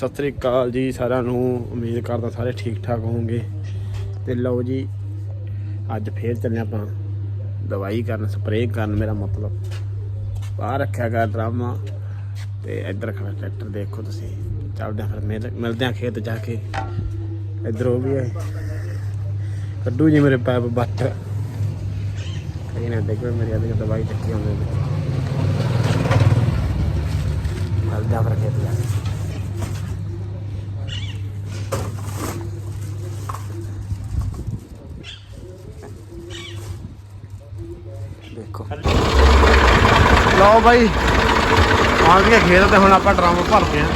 ਸਤਿ ਸ੍ਰੀ ਅਕਾਲ ਜੀ ਸਾਰਿਆਂ ਨੂੰ। ਉਮੀਦ ਕਰਦਾ ਸਾਰੇ ਠੀਕ ਠਾਕ ਹੋਵੋਗੇ। ਤੇ ਲਓ ਜੀ, ਅੱਜ ਫੇਰ ਚੱਲੇ ਆਪਾਂ ਦਵਾਈ ਕਰਨ, ਸਪਰੇਅ ਕਰਨ। ਮੇਰਾ ਮਤਲਬ ਬਾਹਰ ਰੱਖਿਆ ਗਿਆ ਡਰਾਮਾ। ਤੇ ਇੱਧਰ ਖੜਾ ਟਰੈਕਟਰ ਦੇਖੋ ਤੁਸੀਂ। ਚੱਲਦੇ ਫਿਰ, ਮਿਲ- ਮਿਲਦੇ ਹਾਂ ਖੇਤ ਜਾ ਕੇ। ਇੱਧਰ ਉਹ ਵੀ ਹੈ। ਕੱਢੂ ਜੀ ਮੇਰੇ ਪੈਪ ਬੱਟ। ਕਈ ਦੇਖੋ ਮੇਰੀ ਅਧਿਕ ਦਵਾਈ ਚੱਕੀ ਹੁੰਦੀ ਹੈ ਮਿਲਦੇ ਹਾਂ ਫਿਰ ਖੇਤ ਜਾ ਕੇ ਦੇਖੋ ਲਓ ਬਾਈ। ਆ ਗਏ ਖੇਤ ਤੇ ਹੁਣ ਆਪਾਂ ਡਰਮ ਭਰਦੇ ਆਂ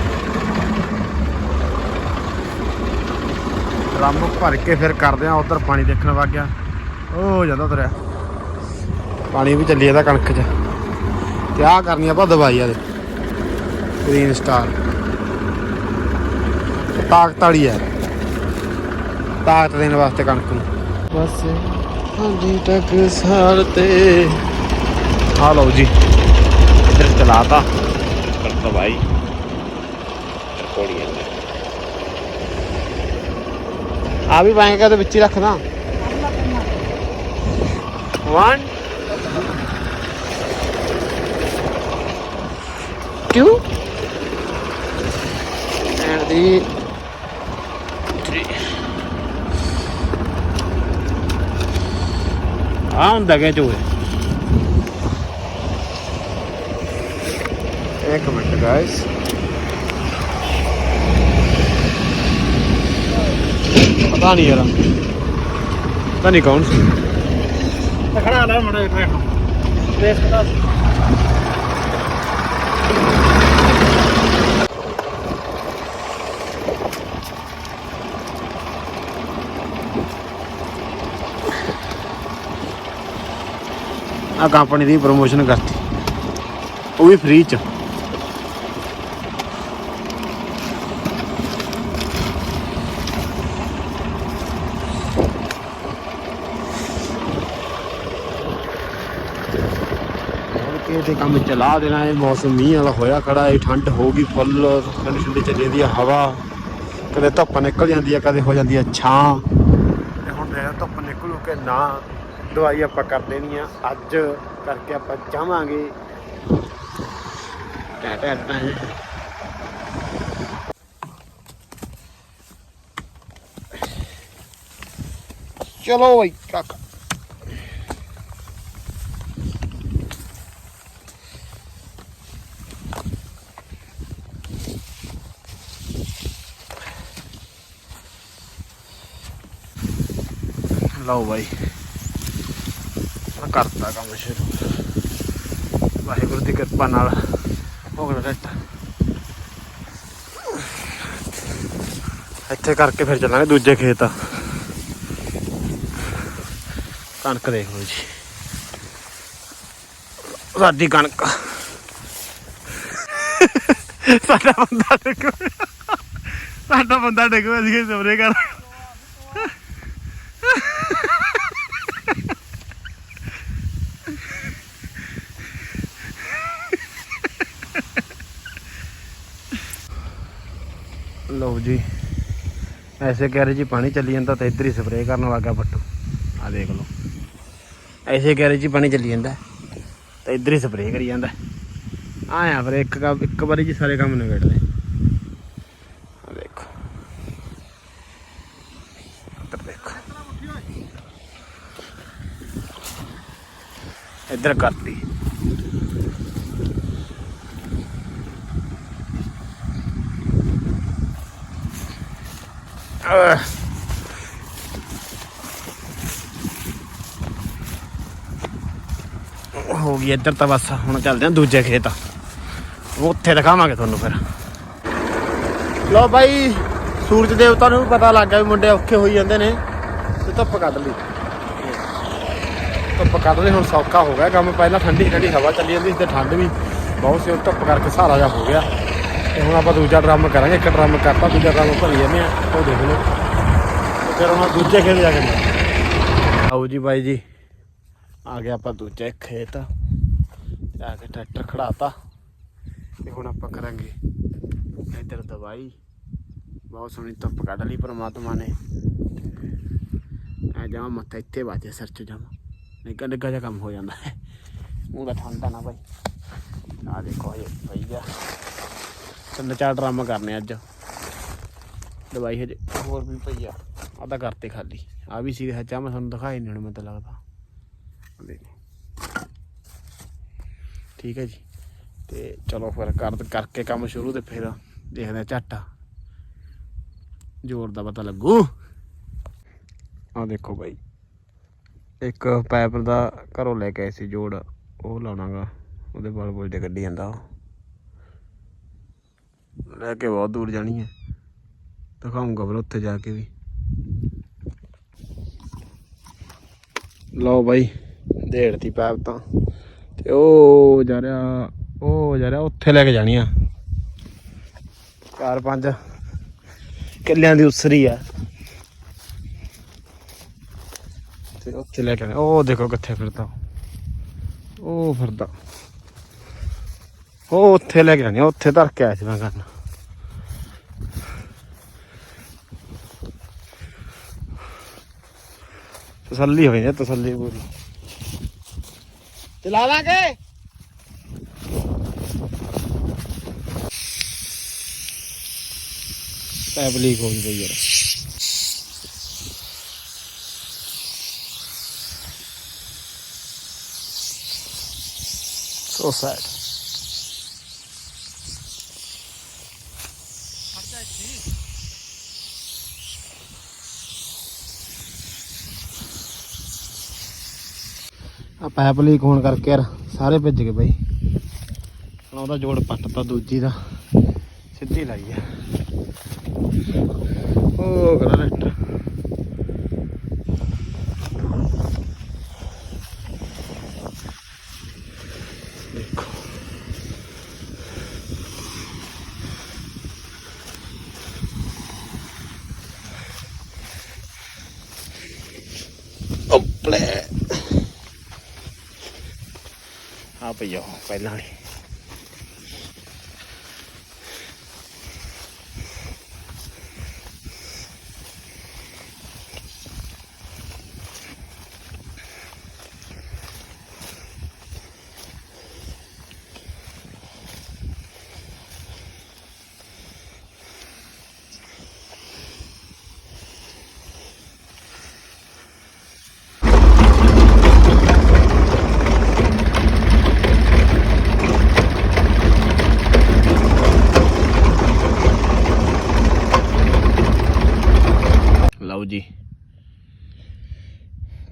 ਡਰਮ ਭਰ ਕੇ ਫਿਰ ਕਰਦੇ ਆਂ ਉਧਰ ਪਾਣੀ ਦੇਖਣ ਵਗ ਗਿਆ। ਉਹ ਜਾਂਦਾ ਤੁਰਿਆ ਪਾਣੀ ਵੀ ਚੱਲੀ ਜਾਂਦਾ ਕਣਕ 'ਚ। ਤੇ ਆਹ ਕਰਨੀ ਆਪਾਂ ਦਵਾਈ ਆ ਦੇ ਗ੍ਰੀਨ ਸਟਾਰ ਤਾਕਤ ਵਾਲੀ ਹੈ। ਤਾਕਤ ਦੇਣ ਵਾਸਤੇ ਕਣਕ ਨੂੰ। ਬਸ ਹਾਂਜੀ ਤੱਕ ਸਾਰ ਤੇ। ਆ ਲਓ ਜੀ। ਚਲਾਤਾ। ਕਰਤਾ ਭਾਈ ਕੋੜੀ ਆ ਵੀ ਪਾਏਗਾ ਤੇ ਵਿੱਚ ਹੀ ਰੱਖਦਾ। 1 2 ਐਂਡ ਦੀ 3 ਆ ਹੁੰਦਾ ਕਿ ਚੋਏ ਮਿੰਟ ਗਾਇਸ ਪਤਾ ਨਹੀਂ ਯਾਰ। ਪਤਾ ਨਹੀਂ ਕੌਣ ਸੀ। ਖੜਾ ਲੈ ਮੜੇ ਟਰੈਕਟਰ ਦੇਖ ਦਾ ਆ ਕੰਪਨੀ ਦੀ ਪ੍ਰੋਮੋਸ਼ਨ ਕਰਤੀ। ਉਹ ਵੀ ਫ੍ਰੀ ਚ ਹੋਰ ਕੇ ਤੇ ਕੰਮ ਚਲਾ ਦੇਣਾ ਇਹ ਮੌਸਮ ਮੀਂਹ ਵਾਲਾ ਹੋਇਆ ਖੜਾ ਇਹ ਠੰਡ ਹੋ ਗਈ, ਫੁੱਲ ਠੰਡੀ ਠੰਡੀ ਚੱਲੀ ਜਾਂਦੀ ਹੈ ਹਵਾ। ਕਦੇ ਧੁੱਪ ਨਿਕਲ ਜਾਂਦੀ ਹੈ ਕਦੇ ਹੋ ਜਾਂਦੀ ਹੈ ਛਾਂ। ਤੇ ਹੁਣ ਦੇ ਧੁੱਪ ਨਿਕਲੂ ਕਿ ਨਾ, ਦਵਾਈ ਆਪਾਂ ਕਰ ਦੇਣੀ ਆ। ਅੱਜ ਕਰਕੇ ਆਪਾਂ ਚਾਹਾਂਗੇ ਟੈ ਟੈ ਟੈ। ਚਲੋ ਬਈ ਕਾਕਾ ਲਓ ਬਾਈ। ਕਰਤਾ ਕੰਮ ਸ਼ੁਰੂ। ਵਾਹਿਗੁਰੂ ਦੀ ਕਿਰਪਾ ਨਾਲ ਹੋ ਗਿਆ ਰੈਟ ਇੱਥੇ ਕਰਕੇ ਫਿਰ ਚੱਲਾਂਗੇ ਦੂਜੇ ਖੇਤ। ਕਣਕ ਦੇਖ ਲਓ ਜੀ। ਸਾਡੀ ਕਣਕ। ਸਾਡਾ ਬੰਦਾ ਡਿੱਗ ਸਾਡਾ ਬੰਦਾ ਡਿੱਗ ਪਿਆ ਸੀ ਸਵਰੇ ਕਰ ਲਓ ਜੀ, ਐਸੇ ਗੈਰੇਜ 'ਚ ਪਾਣੀ ਚੱਲੀ ਜਾਂਦਾ ਤਾਂ ਇੱਧਰ ਹੀ ਸਪਰੇਅ ਕਰਨ ਲੱਗਾ ਬੱਟੂ। ਆ ਦੇਖ ਲਓ। ਐਸੇ ਗੈਰੇਜ 'ਚ ਪਾਣੀ ਚੱਲੀ ਜਾਂਦਾ ਤਾਂ ਇੱਧਰ ਹੀ ਸਪਰੇਅ ਕਰੀ ਜਾਂਦਾ। ਆਇਆ ਫਿਰ ਇੱਕ ਕੰਮ ਇੱਕ ਵਾਰੀ ਜੀ ਸਾਰੇ ਕੰਮ ਨਿਬੇੜਦੇ ਆ ਦੇਖੋ ਇੱਧਰ ਦੇਖੋ ਇੱਧਰ ਕਰਤੀ ਹੋ ਗਈ ਇੱਧਰ ਤਾਂ ਬਸ, ਹੁਣ ਚੱਲਦੇ ਆ ਦੂਜੇ ਖੇਤ। ਉੱਥੇ ਦਿਖਾਵਾਂਗੇ ਤੁਹਾਨੂੰ ਫਿਰ। ਲੋ ਬਾਈ, ਸੂਰਜ ਦੇਵਤਾ ਨੂੰ ਪਤਾ ਲੱਗ ਗਿਆ ਵੀ ਮੁੰਡੇ ਔਖੇ ਹੋਈ ਜਾਂਦੇ ਨੇ, ਤੇ ਧੁੱਪ ਕੱਢ ਲਈ। ਧੁੱਪ ਕੱਢਦੇ ਹੁਣ ਸੌਖਾ ਹੋ ਗਿਆ ਕੰਮ। ਪਹਿਲਾਂ ਠੰਡੀ ਠੰਡੀ ਹਵਾ ਚੱਲੀ ਜਾਂਦੀ ਸੀ ਤੇ ਠੰਡ ਵੀ ਬਹੁਤ ਸੀ ਧੁੱਪ ਕਰਕੇ ਸਹਾਰਾ ਜਾ ਹੋ ਗਿਆ। ਤੇ ਹੁਣ ਆਪਾਂ ਦੂਜਾ ਡਰਮ ਕਰਾਂਗੇ, ਇੱਕ ਡਰਮ ਕਰਤਾ, ਦੂਜਾ ਡਰਮ ਭਰੀ ਜਾਂਦੇ ਆ, ਉਹ ਦੇਖ ਲਓ। ਫਿਰ ਹੁਣ ਦੂਜੇ ਖੇਤ ਜਾ ਕੇ ਆਓ ਜੀ ਬਾਈ ਜੀ, ਆ ਗਿਆ ਆਪਾਂ ਦੂਜੇ ਖੇਤ। ਜਾ ਕੇ ਟਰੈਕਟਰ ਖੜਾਤਾ। ਤੇ ਹੁਣ ਆਪਾਂ ਕਰਾਂਗੇ ਇੱਧਰ ਦਵਾਈ। ਬਹੁਤ ਸੋਹਣੀ ਧੁੱਪ ਕੱਢ ਲਈ ਪਰਮਾਤਮਾ ਨੇ। ਆ ਜਾਵਾਂ, ਮੱਥਾ ਇੱਥੇ ਵਾਜੇ ਸਿਰ ਚ ਜਾਵਾਂ। ਨਿੱਕਾ ਨਿੱਕਾ ਜਿਹਾ ਕੰਮ ਹੋ ਜਾਂਦਾ। ਹੈ ਮੂੰਹ ਦਾ ਠੰਡਾ ਨਾ ਬਾਈ। ਆ ਦੇਖੋ ਇਹ ਪਈ ਆ। ਤਿੰਨ ਚਾਰ ਡਰਮ ਕਰਨੇ ਅੱਜ। ਦਵਾਈ ਹਜੇ ਹੋਰ ਵੀ ਪਈ ਆ। ਆਹ ਤਾਂ ਕਰਤੇ ਖਾਲੀ। ਆ ਵੀ ਸੀ ਹੱਚਾ ਮੈਂ ਤੁਹਾਨੂੰ ਦਿਖਾਈ ਨਹੀਂ ਹੁਣ ਮੈਨੂੰ ਤਾਂ ਲੱਗਦਾ। ਠੀਕ ਹੈ ਜੀ। ਤੇ ਚਲੋ ਫਿਰ ਕਰ ਕਰਕੇ ਕੰਮ ਸ਼ੁਰੂ ਤੇ ਫਿਰ ਦੇਖਦੇ ਆ ਝੱਟ। ਜ਼ੋਰ ਦਾ ਪਤਾ ਲੱਗੂ। ਆ ਦੇਖੋ ਬਾਈ। ਇੱਕ ਪਾਈਪ ਦਾ ਘਰੋਂ ਲੈ ਕੇ ਆਏ ਸੀ ਜੋੜ, ਉਹ ਲਾਉਣਾਗਾ। ਉਹਦੇ ਬਲ ਬੁਲ ਤੇ ਕੱਢੀ ਜਾਂਦਾ ਉਹ। ਲੈ ਕੇ ਬਹੁਤ ਦੂਰ ਜਾਣੀ ਹੈ। ਦਿਖਾਉਂਗਾ ਫਿਰ ਉੱਥੇ ਜਾ ਕੇ ਵੀ। ਲਓ ਬਾਈ ਢੇੜਤੀ ਪਾਈਪ ਤਾਂ। ਤੇ ਉਹ ਜਾ ਰਿਹਾ, ਉਹ ਜਾ ਰਿਹਾ ਉੱਥੇ ਲੈ ਕੇ ਜਾਣੀ ਆ। ਚਾਰ ਪੰਜ ਕਿੱਲਿਆਂ ਦੀ ਉਸਰੀ ਆ। ਤੇ ਉੱਥੇ ਲੈ ਕੇ। ਉਹ ਦੇਖੋ ਕਿੱਥੇ ਫਿਰਦਾ ਉਹ। ਫਿਰਦਾ। ਉਹ ਉੱਥੇ ਲੈ ਕੇ ਜਾਣੀ ਆ, ਉੱਥੇ ਧਰ ਕੇ ਆਇਆ ਸੀ ਮੈਂ ਕਰਨ। ਤਸੱਲੀ ਹੋਈ ਨੇ ਤਸੱਲੀ ਪੂਰੀ। ਚਲਾ ਲਾਂਗੇ। ਪੈਪ ਲੀਕ ਹੋ ਗਈ ਬਈ ਯਾਰ। ਉਸ ਸਾਈਡ ਆ ਪੈਪ ਲੀਕ ਹੋਣ ਕਰਕੇ ਯਾਰ ਸਾਰੇ ਭਿੱਜ ਗਏ ਬਈ। ਹੁਣ ਉਹਦਾ ਜੋੜ ਪੱਟਤਾ ਦੂਜੀ ਦਾ। ਸਿੱਧੀ ਲਾਈ ਆ। ਉਹ ਗ੍ਰੈਨੇਟ 那不要在那里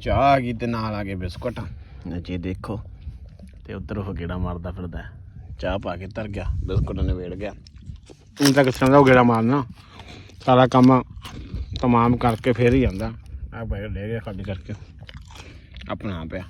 ਚਾਹ ਆ ਗਈ ਤੇ ਨਾਲ ਆ ਗਏ ਬਿਸਕੁਟ। ਜੀ ਦੇਖੋ। ਤੇ ਉਧਰ ਉਹ ਗੇੜਾ ਮਾਰਦਾ ਫਿਰਦਾ। ਚਾਹ ਪਾ ਕੇ ਧਰ ਗਿਆ ਬਿਸਕੁਟ ਨੇ ਵੇੜ ਗਿਆ। ਤੂੰ ਤਾਂ ਕਿਸ ਦਾ ਉਹ ਗੇੜਾ ਮਾਰਨਾ? ਸਾਰਾ ਕੰਮ ਤਮਾਮ ਕਰਕੇ ਫੇਰ ਹੀ ਜਾਂਦਾ। ਆ ਬੈਠ ਲੈ ਗਿਆ ਖਾਲੀ ਕਰਕੇ। ਆਪਣਾ ਪਿਆ